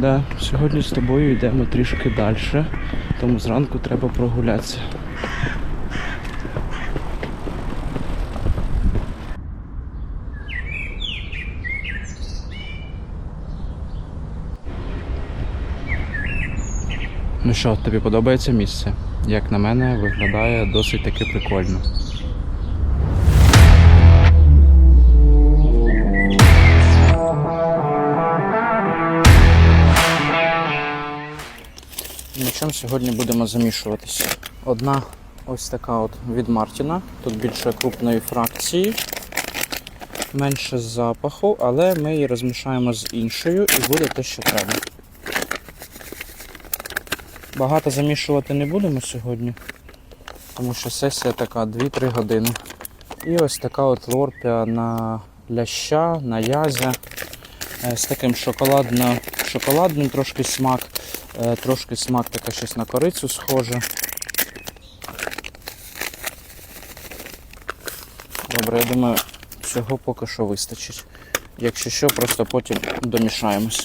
Да, сьогодні з тобою йдемо трішки далі, тому зранку треба прогулятися. Ну що, тобі подобається місце? Як на мене, виглядає досить таки прикольно. Сьогодні будемо замішуватися? Одна ось така от від Мартіна. Тут більше крупної фракції, менше запаху, але ми її розмішаємо з іншою і буде те, що треба. Багато замішувати не будемо сьогодні, тому що сесія така 2-3 години. І ось така от лорпія на ляща, на язя е, з таким шоколадно, шоколадним трошки смак, е, трошки смак таке щось на корицю схоже. Добре, я думаю, цього поки що вистачить. Якщо що, просто потім домішаємося.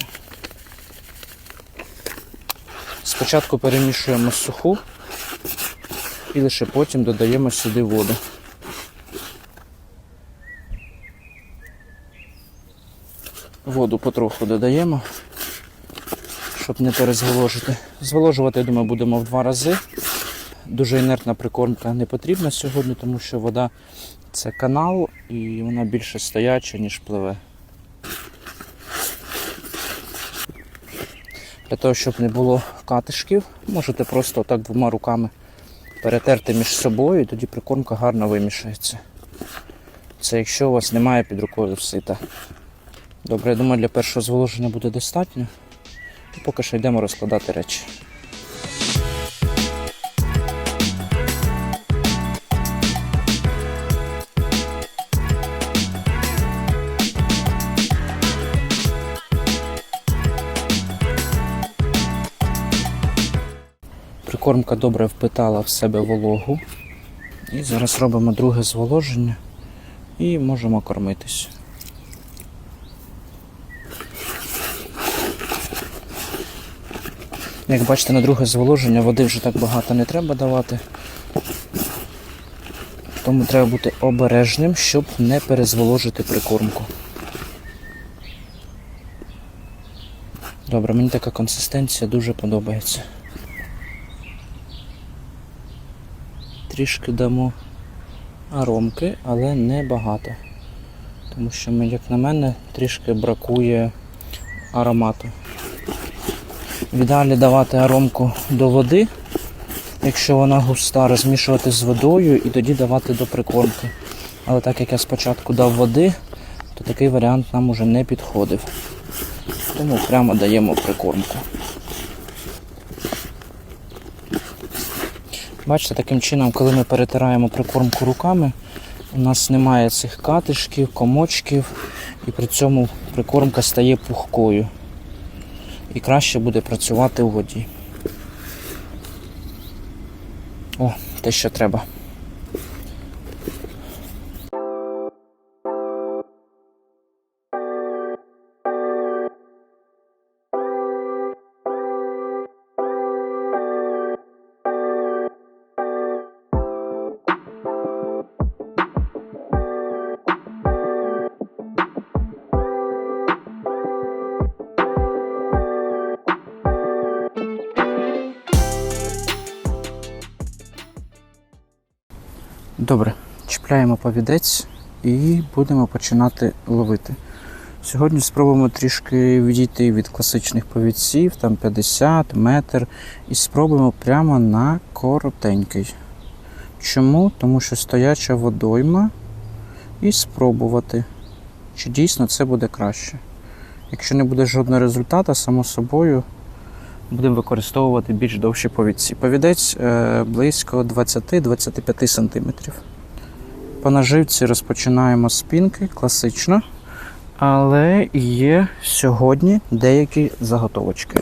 Спочатку перемішуємо суху і лише потім додаємо сюди воду. Воду потроху додаємо, щоб не перезволожити. Зволожувати, я думаю, будемо в два рази. Дуже інертна прикормка не потрібна сьогодні, тому що вода це канал і вона більше стояча, ніж пливе. Для того, щоб не було катишків, можете просто так двома руками перетерти між собою і тоді прикормка гарно вимішається. Це якщо у вас немає під рукою сита. Добре, я думаю, для першого зволоження буде достатньо. І поки що йдемо розкладати речі. Прикормка добре впитала в себе вологу. І зараз робимо друге зволоження і можемо кормитись. Як бачите, на друге зволоження води вже так багато не треба давати. Тому треба бути обережним, щоб не перезволожити прикормку. Добре, мені така консистенція дуже подобається. Трішки дамо аромки, але не багато. Тому що, як на мене, трішки бракує аромату. В давати аромку до води, якщо вона густа, розмішувати з водою і тоді давати до прикормки. Але так як я спочатку дав води, то такий варіант нам уже не підходив. Тому прямо даємо прикормку. Бачите, таким чином, коли ми перетираємо прикормку руками, у нас немає цих катишків, комочків, і при цьому прикормка стає пухкою. І краще буде працювати у воді. О, те, що треба. Чіпляємо повідець і будемо починати ловити. Сьогодні спробуємо трішки відійти від класичних повідців, там 50 метр, і спробуємо прямо на коротенький. Чому? Тому що стояча водойма і спробувати, чи дійсно це буде краще. Якщо не буде жодного результату, само собою будемо використовувати більш довші повідці. Повідець е, близько 20-25 см. По наживці розпочинаємо з пінки, класично. Але є сьогодні деякі заготовочки.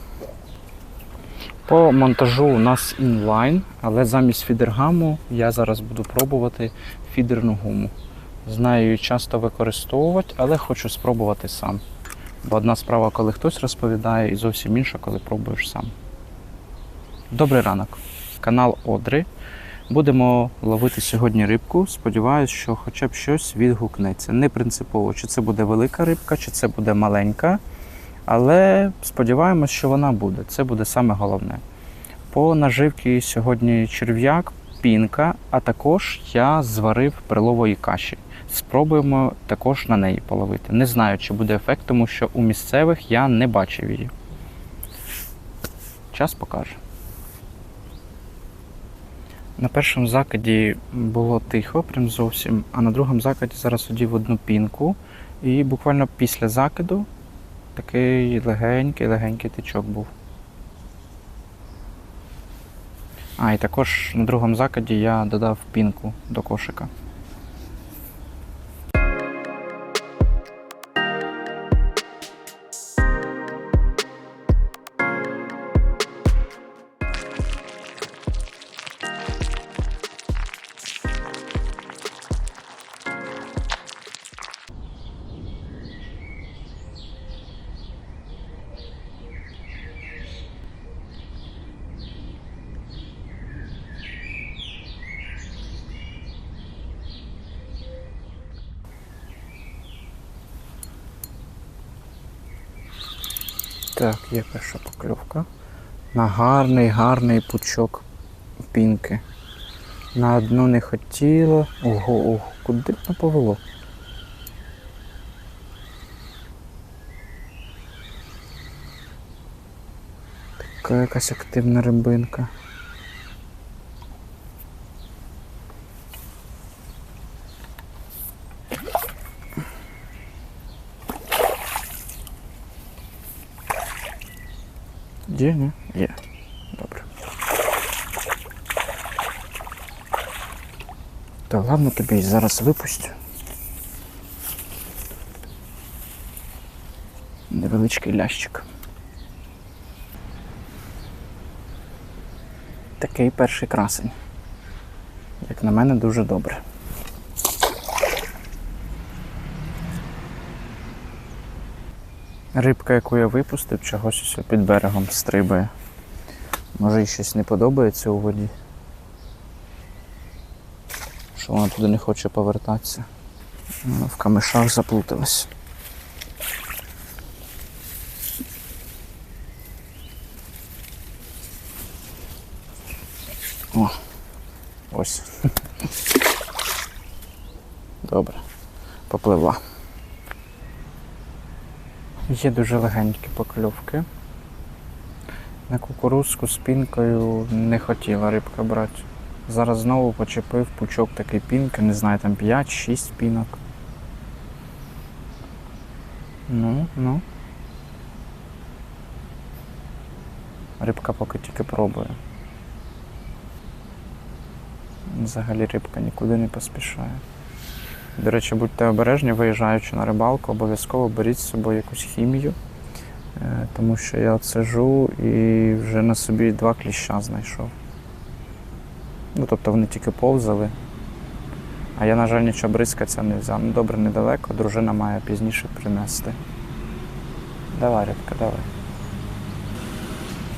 По монтажу у нас інлайн, але замість фідергаму я зараз буду пробувати фідерну гуму. Знаю її часто використовувати, але хочу спробувати сам. Бо одна справа, коли хтось розповідає, і зовсім інша, коли пробуєш сам. Добрий ранок. Канал Одри. Будемо ловити сьогодні рибку. Сподіваюсь, що хоча б щось відгукнеться. Не принципово, чи це буде велика рибка, чи це буде маленька. Але сподіваємось, що вона буде. Це буде саме головне. По наживці сьогодні черв'як, пінка, а також я зварив перлової каші. Спробуємо також на неї половити. Не знаю, чи буде ефект, тому що у місцевих я не бачив її. Час покаже. На першому закиді було тихо, прям зовсім, а на другому закиді зараз одів одну пінку. І буквально після закиду такий легенький, легенький тичок був. А, і також на другому закиді я додав пінку до кошика. Так, є перша покльовка. На гарний, гарний пучок пінки. На одну не хотіло. Ого, ого, куди б не повело? Така якась активна рибинка. Є, ні? Є. Добре. Та ладно тобі зараз випустю. Невеличкий лящик. Такий перший красень. Як на мене, дуже добре. Рибка, яку я випустив, чогось ось під берегом стрибає. Може їй щось не подобається у воді. Що вона туди не хоче повертатися. Вона в камишах заплуталась. О, ось. Добре. Попливла. Є дуже легенькі покльовки. На кукурузку з пінкою не хотіла рибка брати. Зараз знову почепив пучок такий пінки, не знаю, там 5-6 пінок. Ну, ну. Рибка поки тільки пробує. Взагалі рибка нікуди не поспішає. До речі, будьте обережні, виїжджаючи на рибалку, обов'язково беріть з собою якусь хімію, е, тому що я от сижу і вже на собі два кліща знайшов. Ну, тобто вони тільки повзали. А я, на жаль, нічого бризкатися не взяв. Ну добре, недалеко, дружина має пізніше принести. Давай, рибка, давай.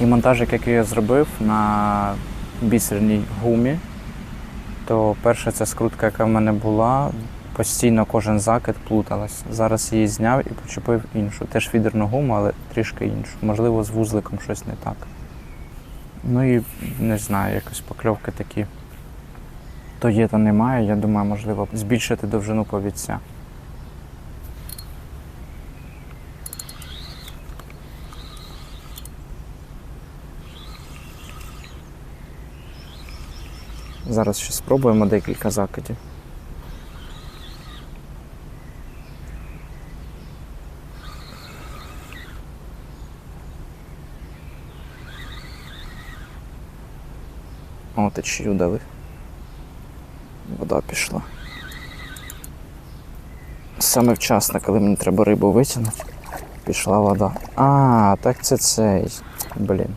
І монтажик, який я зробив на бісерній гумі, то перша ця скрутка, яка в мене була, постійно кожен закид плуталась. Зараз її зняв і почепив іншу. Теж фідерну гуму, але трішки іншу. Можливо, з вузликом щось не так. Ну і не знаю, якось покльовки такі. То є, то немає. Я думаю, можливо, збільшити довжину повідця. Зараз ще спробуємо декілька закидів. О, течію дали. Вода пішла. Саме вчасно, коли мені треба рибу витягнути, пішла вода. А, так це цей. Блін.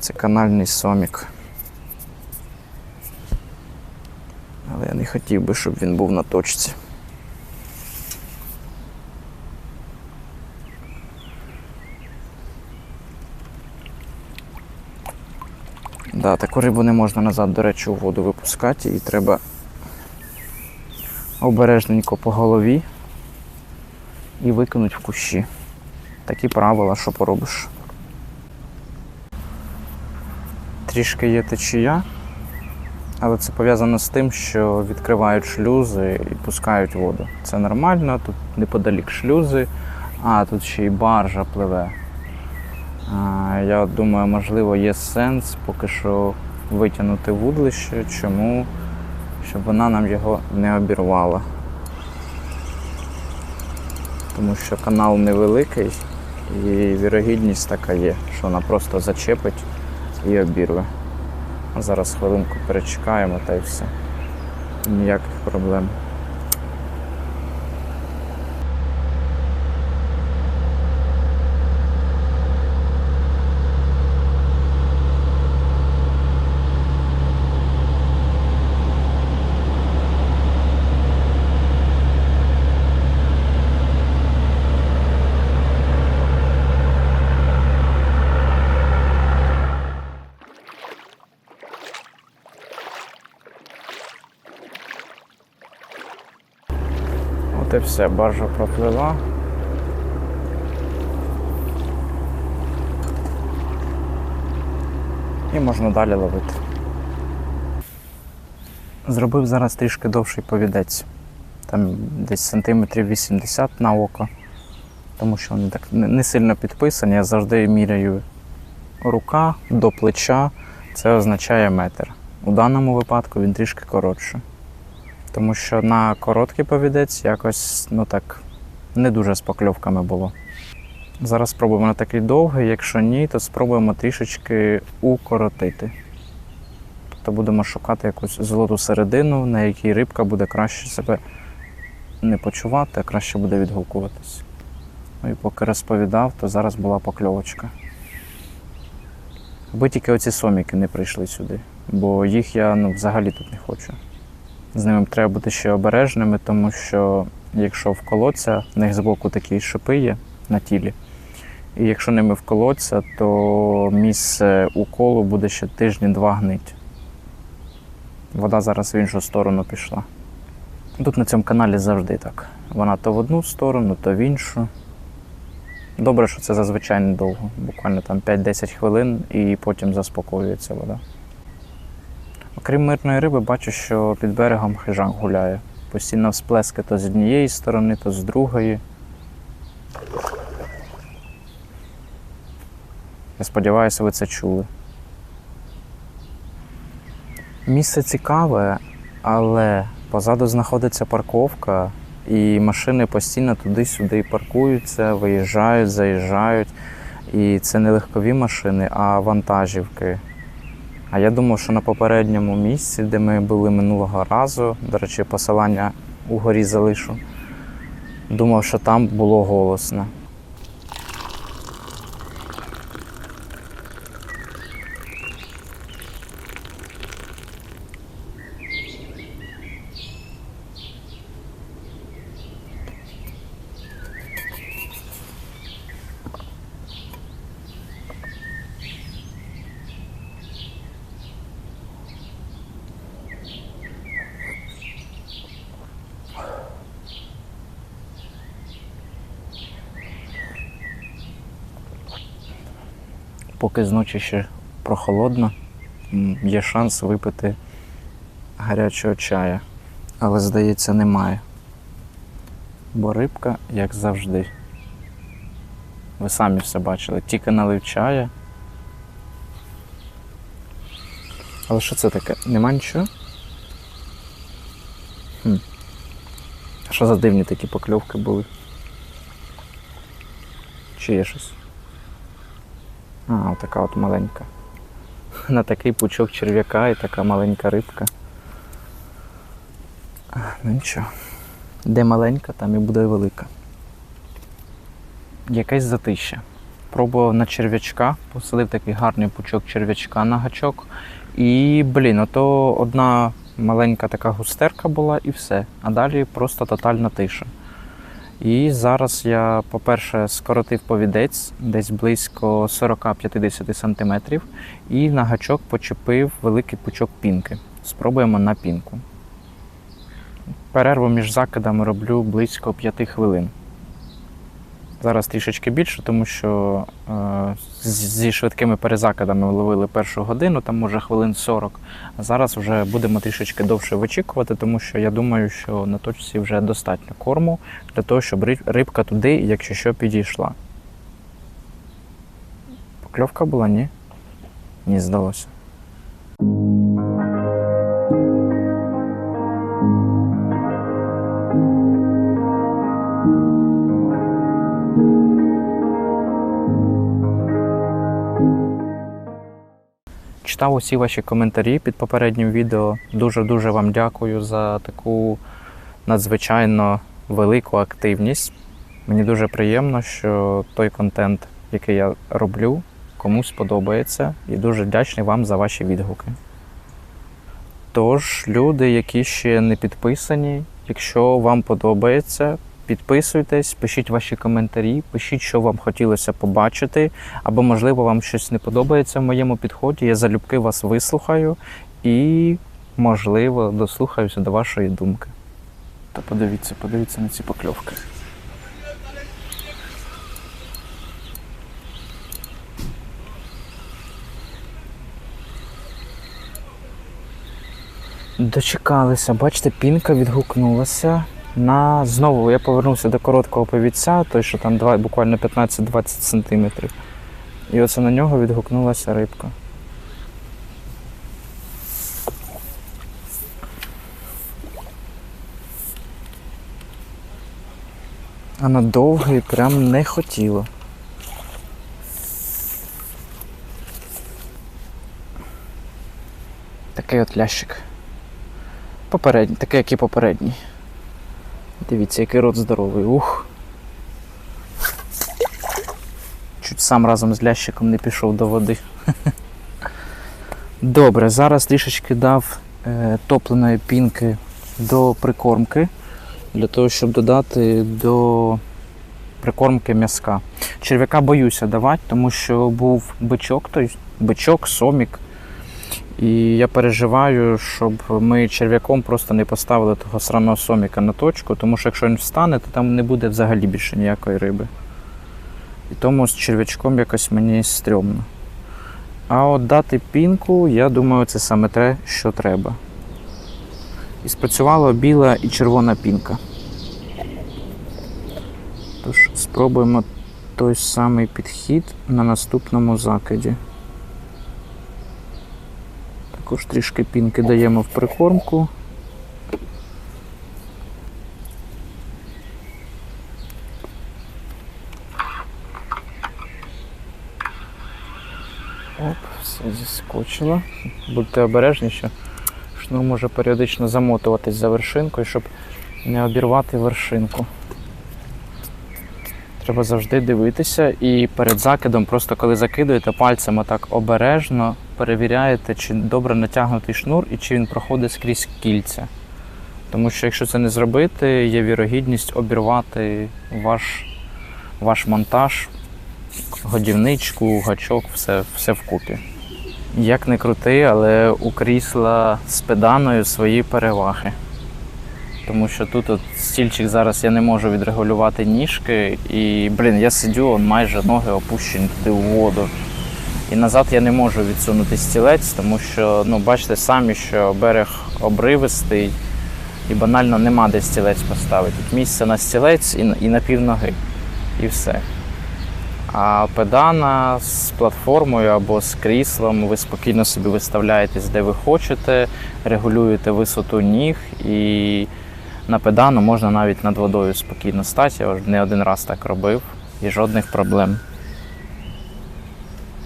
Це канальний сомік. Але я не хотів би, щоб він був на точці. Да, таку рибу не можна назад, до речі, у воду випускати, її треба обережненько по голові і викинути в кущі. Такі правила, що поробиш. Трішки є течія, але це пов'язано з тим, що відкривають шлюзи і пускають воду. Це нормально, тут неподалік шлюзи, а тут ще й баржа пливе. Я думаю, можливо, є сенс поки що витягнути вудлище. Чому? Щоб вона нам його не обірвала. Тому що канал невеликий і вірогідність така є, що вона просто зачепить і обірве. Зараз хвилинку перечекаємо та й все. Ніяких проблем. Все, баржа проплила. І можна далі ловити. Зробив зараз трішки довший повідець. Там десь сантиметрів 80 на око. Тому що вони так не сильно підписані. Я завжди міряю рука до плеча. Це означає метр. У даному випадку він трішки коротше. Тому що на короткий повідець якось ну так не дуже з покльовками було. Зараз спробуємо на такий довгий, якщо ні, то спробуємо трішечки укоротити. Тобто будемо шукати якусь золоту середину, на якій рибка буде краще себе не почувати, а краще буде відгукуватись. Ну і поки розповідав, то зараз була покльовочка. Аби тільки оці соміки не прийшли сюди, бо їх я ну, взагалі тут не хочу. З ними треба бути ще обережними, тому що якщо вколоться, в них збоку такі шипи є на тілі. І якщо ними вколоться, то місце уколу буде ще тижні-два гнить. Вода зараз в іншу сторону пішла. Тут на цьому каналі завжди так. Вона то в одну сторону, то в іншу. Добре, що це зазвичай недовго, буквально там 5-10 хвилин і потім заспокоюється вода. Окрім мирної риби, бачу, що під берегом хижак гуляє. Постійно всплески то з однієї сторони, то з другої. Я сподіваюся, ви це чули. Місце цікаве, але позаду знаходиться парковка, і машини постійно туди-сюди паркуються, виїжджають, заїжджають. І це не легкові машини, а вантажівки. А я думав, що на попередньому місці, де ми були минулого разу, до речі, посилання угорі залишу. Думав, що там було голосно. Поки з ночі ще прохолодно, є шанс випити гарячого чая. Але, здається, немає. Бо рибка, як завжди. Ви самі все бачили, тільки налив чая. Але що це таке? Нема нічого? Хм. Що за дивні такі покльовки були? Чи є щось? А, така от маленька. На такий пучок черв'яка і така маленька рибка. Ну нічого. Де маленька, там і буде велика. Якесь затище. Пробував на черв'ячка, посадив такий гарний пучок черв'ячка на гачок. І, блін, ото одна маленька така густерка була і все. А далі просто тотальна тиша. І зараз я, по-перше, скоротив повідець десь близько 40-50 см, і на гачок почепив великий пучок пінки. Спробуємо на пінку. Перерву між закидами роблю близько 5 хвилин. Зараз трішечки більше, тому що е, зі швидкими перезакидами ловили першу годину, там може хвилин 40. А зараз вже будемо трішечки довше вичікувати, тому що я думаю, що на точці вже достатньо корму для того, щоб рибка туди, якщо що, підійшла. Покльовка була, ні? Ні, здалося. Читав усі ваші коментарі під попереднім відео. Дуже-дуже вам дякую за таку надзвичайно велику активність. Мені дуже приємно, що той контент, який я роблю, комусь подобається, і дуже вдячний вам за ваші відгуки. Тож, люди, які ще не підписані, якщо вам подобається, підписуйтесь, пишіть ваші коментарі, пишіть, що вам хотілося побачити, або, можливо, вам щось не подобається в моєму підході. Я залюбки вас вислухаю і, можливо, дослухаюся до вашої думки. Та подивіться, подивіться на ці покльовки. Дочекалися, бачите, пінка відгукнулася. На знову я повернувся до короткого повідця, той, що там два, буквально 15-20 сантиметрів. І оце на нього відгукнулася рибка. А на довгий прям не хотіло. Такий от лящик. Попередній, такий, як і попередній. Дивіться, який рот здоровий. Ух. Чуть сам разом з лящиком не пішов до води. Добре, зараз трішечки дав е, топленої пінки до прикормки, для того, щоб додати до прикормки м'язка. Черв'яка боюся давати, тому що був бичок, тобто бичок, сомік. І я переживаю, щоб ми черв'яком просто не поставили того сраного соміка на точку, тому що якщо він встане, то там не буде взагалі більше ніякої риби. І тому з черв'ячком якось мені стрьомно. А от дати пінку, я думаю, це саме те, що треба. І спрацювала біла і червона пінка. Тож спробуємо той самий підхід на наступному закиді. Також трішки пінки даємо в прикормку. Оп, все зіскочило. Будьте обережні, що шнур може періодично замотуватись за вершинкою, щоб не обірвати вершинку. Треба завжди дивитися і перед закидом, просто коли закидуєте пальцем отак обережно перевіряєте, чи добре натягнутий шнур і чи він проходить скрізь кільця. Тому що якщо це не зробити, є вірогідність обірвати ваш, ваш монтаж, годівничку, гачок, все, все вкупі. Як не крути, але у крісла з педаною свої переваги. Тому що тут от стільчик зараз я не можу відрегулювати ніжки, і, блін, я сидю, он майже ноги опущені туди у воду. І назад я не можу відсунути стілець, тому що, ну, бачите самі, що берег обривистий і банально нема де стілець поставити. Тут місце на стілець і, на- і на півноги. І все. А педана з платформою або з кріслом ви спокійно собі виставляєтесь, де ви хочете, регулюєте висоту ніг і на педану можна навіть над водою спокійно стати. Я не один раз так робив і жодних проблем.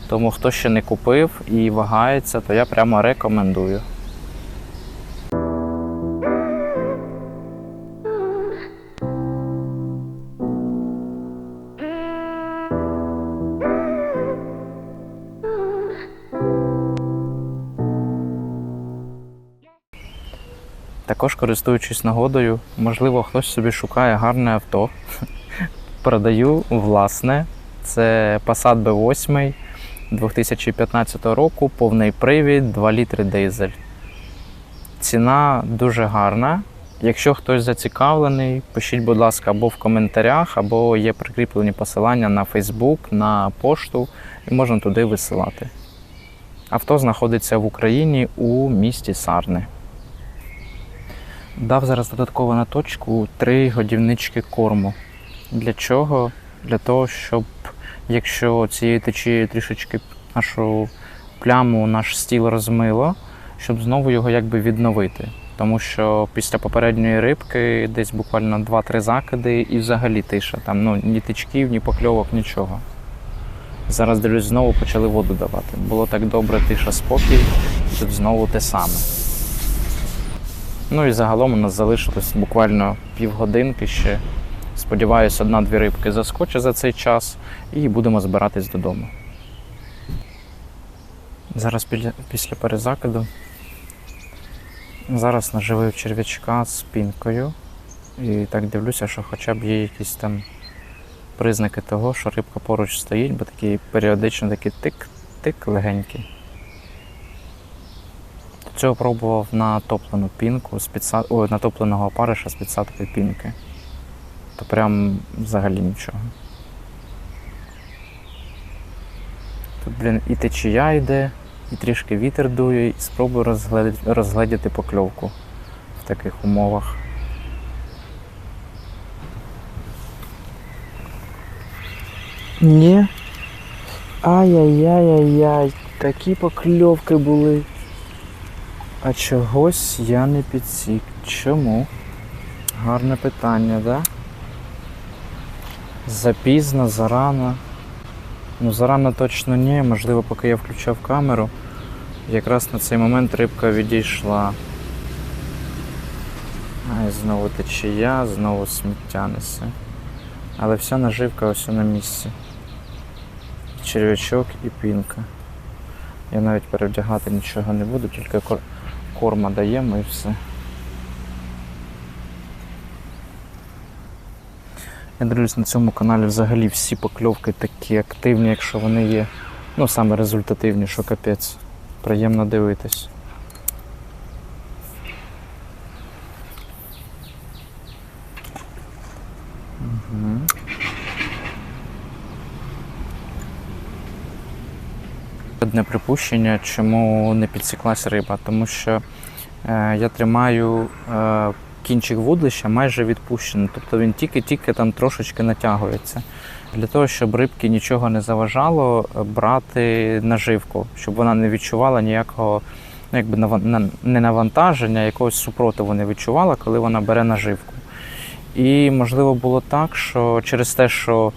Тому хто ще не купив і вагається, то я прямо рекомендую. Також користуючись нагодою, можливо, хтось собі шукає гарне авто. Продаю власне. Це Passat B8 2015 року, повний привід, 2 літри дизель. Ціна дуже гарна. Якщо хтось зацікавлений, пишіть, будь ласка, або в коментарях, або є прикріплені посилання на Facebook, на пошту, і можна туди висилати. Авто знаходиться в Україні у місті Сарни. Дав зараз додатково на точку три годівнички корму. Для чого? Для того, щоб якщо цією течією трішечки нашу пляму, наш стіл розмило, щоб знову його якби відновити. Тому що після попередньої рибки десь буквально 2-3 закиди і взагалі тиша. Там ну, ні тичків, ні покльовок, нічого. Зараз дивлюсь, знову почали воду давати. Було так добре, тиша, спокій, тут знову те саме. Ну і загалом у нас залишилось буквально півгодинки ще. Сподіваюсь, одна-дві рибки заскочить за цей час і будемо збиратись додому. Зараз після перезакиду. Зараз наживив черв'ячка з пінкою. І так дивлюся, що хоча б є якісь там признаки того, що рибка поруч стоїть, бо такі періодично такі тик-тик легенький. Цього пробував на топлену пінку з підсад... Ой, на топленого опариша з підсадкою пінки. То прям взагалі нічого. Тут, блін, і течія йде, і трішки вітер дує, і спробую розгледіти, розгледіти покльовку в таких умовах. Ні. Ай-яй-яй-яй-яй, такі покльовки були. А чогось я не підсік. Чому? Гарне питання, да? Запізно, зарано. Ну, зарано точно ні, можливо, поки я включав камеру. Якраз на цей момент рибка відійшла. Ай, знову течія, знову сміття несе. Але вся наживка ось на місці. Черв'ячок і пінка. Я навіть перевдягати нічого не буду, тільки корма даємо і все. Я дивлюсь на цьому каналі взагалі всі покльовки такі активні, якщо вони є. Ну, саме результативні, що капець. Приємно дивитись. Одне припущення, чому не підсіклась риба, тому що е, я тримаю е, кінчик вудлища майже відпущений, тобто він тільки-тільки там трошечки натягується. Для того, щоб рибки нічого не заважало е, брати наживку, щоб вона не відчувала ніякого ну, якби наван- не навантаження, якогось супротиву не відчувала, коли вона бере наживку. І можливо було так, що через те, що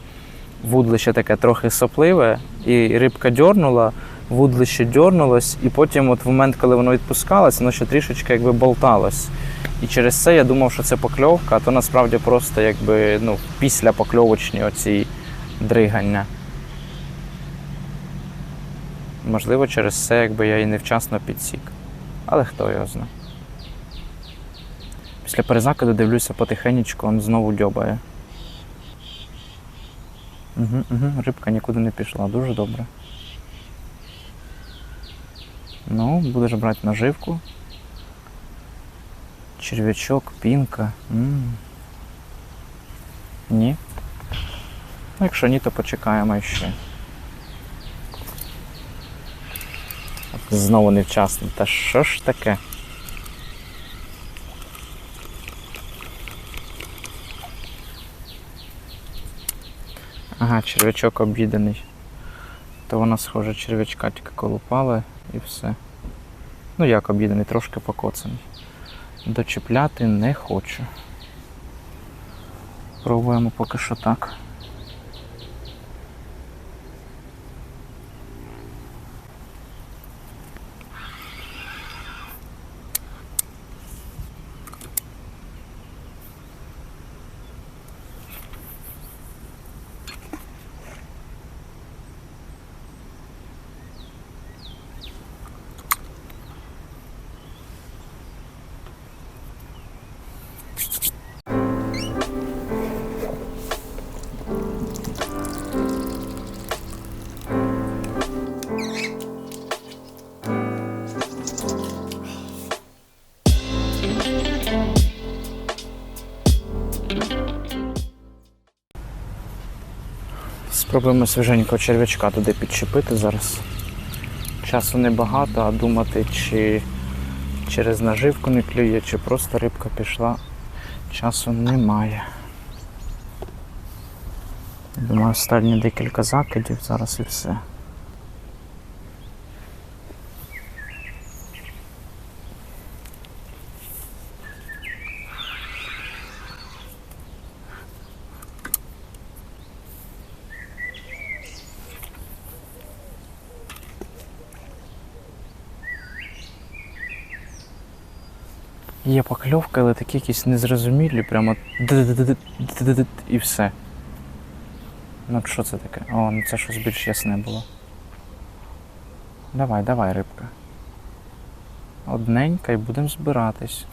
вудлище таке трохи сопливе, і рибка дьорнула, вудлище дьорнулось, і потім, от в момент, коли воно відпускалось, воно ще трішечки якби болталось. І через це я думав, що це покльовка, а то насправді просто якби ну, після покльовочні оці дригання. Можливо, через це якби я і невчасно підсік. Але хто його знає. Після перезакиду дивлюся потихенечку, він знову дьобає. Угу, угу, рибка нікуди не пішла, дуже добре. Ну, будеш брати наживку. Черв'ячок, пінка. м Ні. Ну, якщо ні, то почекаємо ще. Знову невчасно. Та що ж таке? Ага, черв'ячок об'їдений. То вона схоже черв'ячка тільки колупала і все. Ну як об'єднаний, трошки покоцаний. Дочіпляти не хочу. Пробуємо поки що так. Спробуємо свіженького черв'ячка туди підчепити зараз. Часу небагато, а думати, чи через наживку не клює, чи просто рибка пішла. Часу немає. Думаю, останні декілька закидів зараз і все. Є покльовка, але такі якісь незрозумілі, прямо і все. Ну що це таке? О, ну це щось більш ясне було. Давай, давай, рибка. Одненька і будемо збиратись.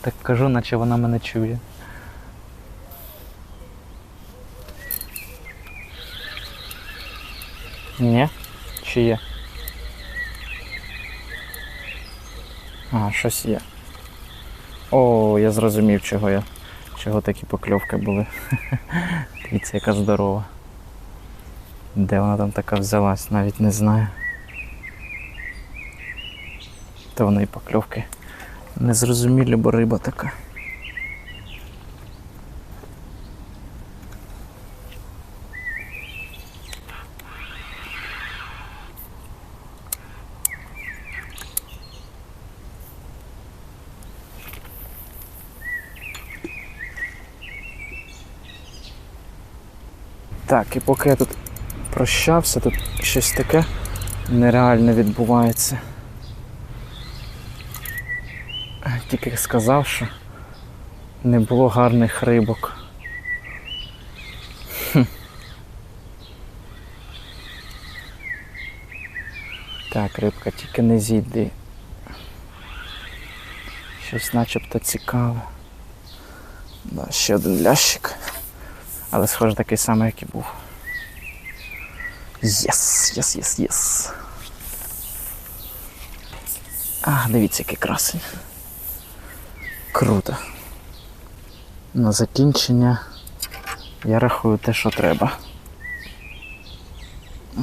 Так кажу, наче вона мене чує. Ні? Чи є? А, щось є. О, я зрозумів, чого я. Чого такі покльовки були. Дивіться, яка здорова. Де вона там така взялась, навіть не знаю. То вони і покльовки. Незрозумілі, бо риба така. Так, і поки я тут прощався, тут щось таке нереальне відбувається. Тільки сказав, що не було гарних рибок. Так, рибка, тільки не зійди. Щось начебто цікаве. Да, ще один лящик. Але схоже такий самий, як і був. Єс, єс, єс, єс. А, дивіться, який красень. Круто. На закінчення я рахую те, що треба.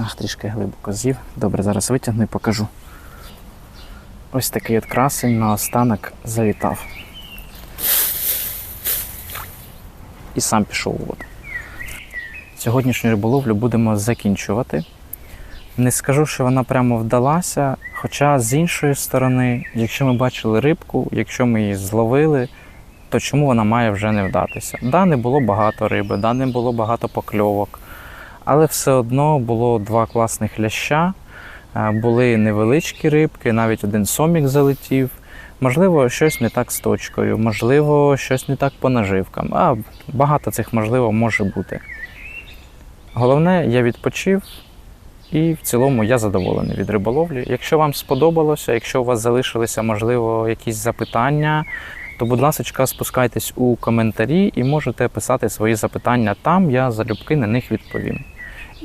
Ах, трішки глибоко з'їв. Добре, зараз витягну і покажу. Ось такий от красень на останок завітав. І сам пішов у воду. Сьогоднішню риболовлю будемо закінчувати. Не скажу, що вона прямо вдалася. Хоча з іншої сторони, якщо ми бачили рибку, якщо ми її зловили, то чому вона має вже не вдатися? Да, не було багато риби, да, не було багато покльовок, але все одно було два класних ляща, е, були невеличкі рибки, навіть один сомік залетів. Можливо, щось не так з точкою, можливо, щось не так по наживкам. А багато цих можливо може бути. Головне, я відпочив і в цілому я задоволений від риболовлі. Якщо вам сподобалося, якщо у вас залишилися, можливо, якісь запитання, то, будь ласка, спускайтесь у коментарі і можете писати свої запитання там, я залюбки на них відповім.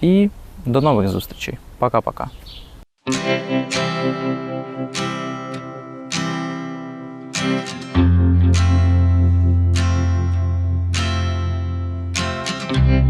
І до нових зустрічей. Пока-пока. Thank